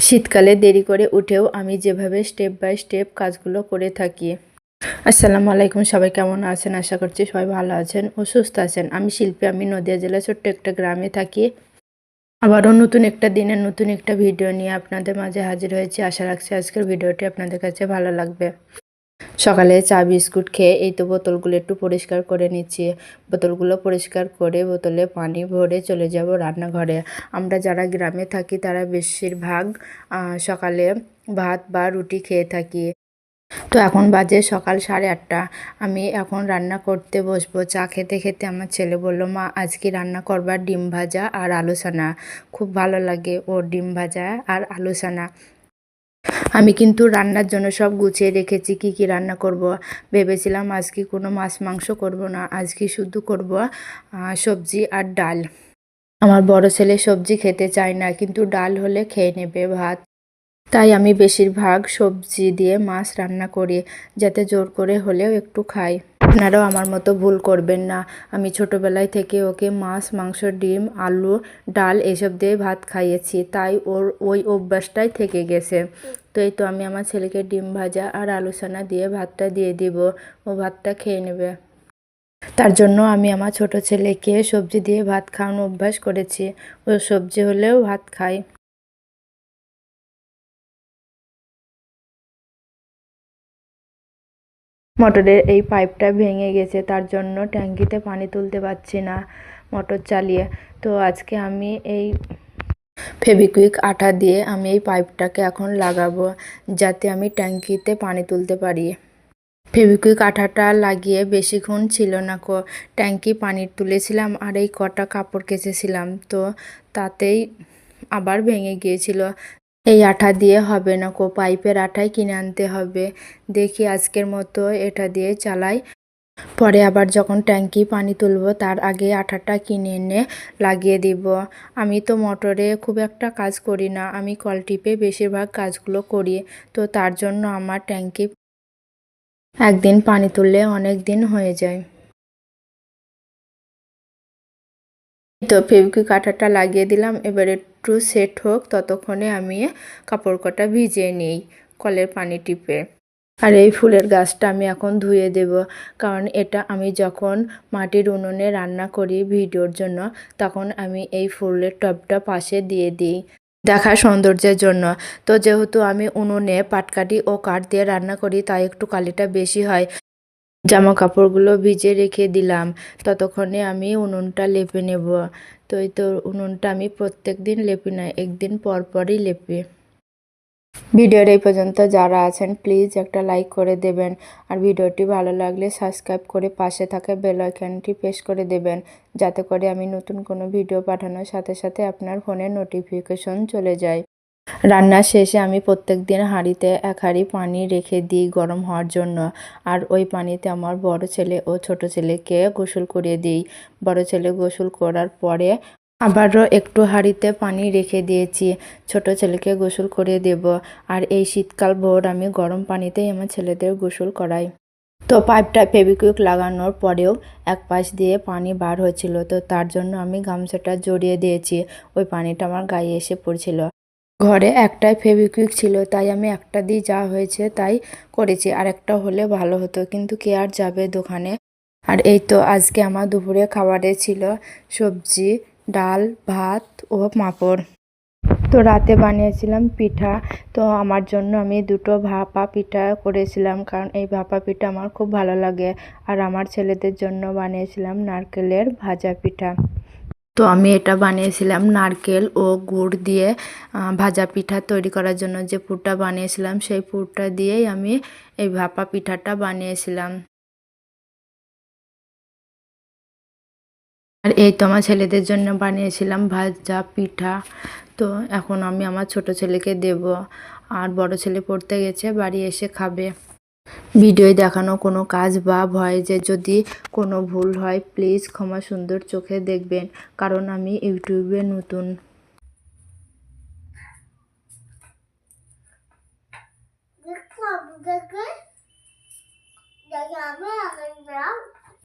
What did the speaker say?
শীতকালে দেরি করে উঠেও আমি যেভাবে স্টেপ বাই স্টেপ কাজগুলো করে থাকি। আসসালামু আলাইকুম, সবাই কেমন আছেন? আশা করছি সবাই ভালো আছেন ও সুস্থ আছেন। আমি শিল্পী, আমি নদিয়া জেলার ছোট্ট একটা গ্রামে থাকি। আবারও নতুন একটা দিনের নতুন একটা ভিডিও নিয়ে আপনাদের মাঝে হাজির হয়েছি। আশা রাখছি আজকের ভিডিওটি আপনাদের কাছে ভালো লাগবে। সকালে চা, বিস্কুট খেয়ে এই তো বোতলগুলো একটু পরিষ্কার করে নিচ্ছি। বোতলগুলো পরিষ্কার করে বোতলে পানি ভরে চলে যাব রান্নাঘরে। আমরা যারা গ্রামে থাকি তারা বেশিরভাগ সকালে ভাত বা রুটি খেয়ে থাকি। তো এখন বাজে সকাল সাড়ে আটটা। আমি এখন রান্না করতে বসবো। চা খেতে খেতে আমার ছেলে বলল, মা, আজকে রান্না করবার ডিম ভাজা আর আলু সানা খুব ভালো লাগে ওর ডিম ভাজা আর আলু সানা আমি কিন্তু রান্নার জন্য সব গুছিয়ে রেখেছি, কি কি রান্না করব। ভেবেছিলাম আজকে কোনো মাছ মাংস করব না, আজকে শুধু করব সবজি আর ডাল। আমার বড় ছেলে সবজি খেতে চায় না, কিন্তু ডাল হলে খেয়ে নেবে ভাত। তাই আমি বেশিরভাগ সবজি দিয়ে মাছ রান্না করি, যাতে জোর করে হলেও একটু খাই। আপনারাও আমার মতো ভুল করবেন না। আমি ছোটোবেলায় থেকে ওকে মাছ, মাংস, ডিম, আলু, ডাল এসব দিয়ে ভাত খাইয়েছি। তাই ওর ওই অভ্যাসটাই থেকে গেছে। তো এই তো আমি আমার ছেলেকে ডিম ভাজা আর আলু সানা দিয়ে ভাতটা দিয়ে দিব। ও ভাতটা খেয়ে নেবে। তার জন্য আমি আমার ছোট ছেলেকে সবজি দিয়ে ভাত খাওয়ানো অভ্যাস করেছি। ও সবজি হলেও ভাত খায়। মোটরের এই পাইপটা ভেঙে গেছে, তার জন্য ট্যাঙ্কিতে পানি তুলতে পারছি না মোটর চালিয়ে। তো আজকে আমি এই ফেবিকুইক আঠা দিয়ে আমি এই পাইপটাকে এখন লাগাবো, যাতে আমি ট্যাঙ্কিতে পানি তুলতে পারি। ফেবিকুইক আঠাটা লাগিয়ে বেশিক্ষণ ছিল না কো, ট্যাঙ্কি পানি তুলেছিলাম আর এই কটা কাপড় কেচেছিলাম, তো তাতেই আবার ভেঙে গিয়েছিল। এই আঠা দিয়ে হবে না কো, পাইপের আঠাই কিনে আনতে হবে। দেখি আজকের মতো এটা দিয়ে চালাই। পরে আবার যখন ট্যাঙ্কি পানি তুলব, তার আগে আঠাটা কিনে এনে লাগিয়ে দিব। আমি তো মোটরে খুব একটা কাজ করি না, আমি কল টিপে বেশিরভাগ কাজগুলো করি। তো তার জন্য আমার ট্যাঙ্কি একদিন পানি তুললে অনেক দিন হয়ে যায়। তো ফেবিকুইক আঠাটা লাগিয়ে দিলাম, এবার একটু সেট হোক, ততক্ষণে আমি কাপড় কটা ভিজিয়ে নিই কলের পানি টিপে। আর এই ফুলের গাছটা আমি এখন ধুয়ে দেব, কারণ এটা আমি যখন মাটির উনুনে রান্না করি ভিডিওর জন্য, তখন আমি এই ফুলের টবটা পাশে দিয়ে দিই দেখা সৌন্দর্যের জন্য। তো যেহেতু আমি উনুনে পাটকাঠি ও কাঠ দিয়ে রান্না করি, তাই একটু কালিটা বেশি হয়। জামা কাপড়গুলো ভিজে রেখে দিলাম। ততক্ষণে আমি উনুনটা লেপে নেব। তো এই তো উনুনটা আমি প্রত্যেক দিন লেপি না, একদিন পর পরই লেপি। ভিডিওর এই পর্যন্ত। যারা আছেন প্লিজ একটা লাইক করে দেবেন। আর ভিডিওটি ভালো লাগলে সাবস্ক্রাইব করে পাশে থাকা বেল আইকনটি প্রেস করে দেবেন। যাতে করে আমি নতুন কোনো ভিডিও পাঠানোর সাথে সাথে আপনার ফোনে নোটিফিকেশন চলে যায়। রান্নার শেষে আমি প্রত্যেক দিন হাঁড়িতে এক হাঁড়ি পানি রেখে দিই গরম হওয়ার জন্য। আর ওই পানিতে আমার বড় ছেলে ও ছোট ছেলেকে গোসল করিয়ে দিই। বড় ছেলে গোসল করার পরে আবারও একটু হাঁড়িতে পানি রেখে দিয়েছি। ছোট ছেলেকে গোসল করিয়ে দেব। আর এই শীতকাল ভোর আমি গরম পানিতেই আমার ছেলেদের গোসল করাই। তো পাইপটা ফেবিকুইক লাগানোর পরেও এক পাশ দিয়ে পানি বার হচ্ছিল তো তার জন্য আমি গামছাটা জড়িয়ে দিয়েছি। ওই পানিটা আমার গায়ে এসে পড়ছিল। ঘরে একটাই ফেবিকুইক ছিল, তাই আমি একটা দিয়ে যা হয়েছে তাই করেছি। আর একটা হলে ভালো হতো, কিন্তু কে আর যাবে দোকানে? আর এই তো আজকে আমার দুপুরে খাবারে ছিল সবজি, ডাল, ভাত ও পাঁপড়। তো রাতে বানিয়েছিলাম পিঠা, তো আমার জন্য আমি দুটো ভাপা পিঠা করেছিলাম, কারণ এই ভাপা পিঠা আমার খুব ভালো লাগে। আর আমার ছেলেদের জন্য বানিয়েছিলাম নারকেলের ভাজা পিঠা। তো আমি এটা বানিয়েছিলাম নারকেল ও গুড় দিয়ে ভাজা পিঠা তৈরি করার জন্য যে পুরটা বানিয়েছিলাম সেই পুরটা দিয়েই আমি এই ভাপা পিঠাটা বানিয়েছিলাম। আর এই তো আমার ছেলেদের জন্য বানিয়েছিলাম ভাজা পিঠা। তো এখন আমি আমার ছোট ছেলেকে দেব। আর বড় ছেলে পড়তে গেছে, বাড়ি এসে খাবে। ভিডিওয় দেখানো কোনো কাজ বা ভয় যে যদি কোনো ভুল হয় প্লিজ ক্ষমা সুন্দর চোখে দেখবেন। কারণ আমি ইউটিউবে নতুন।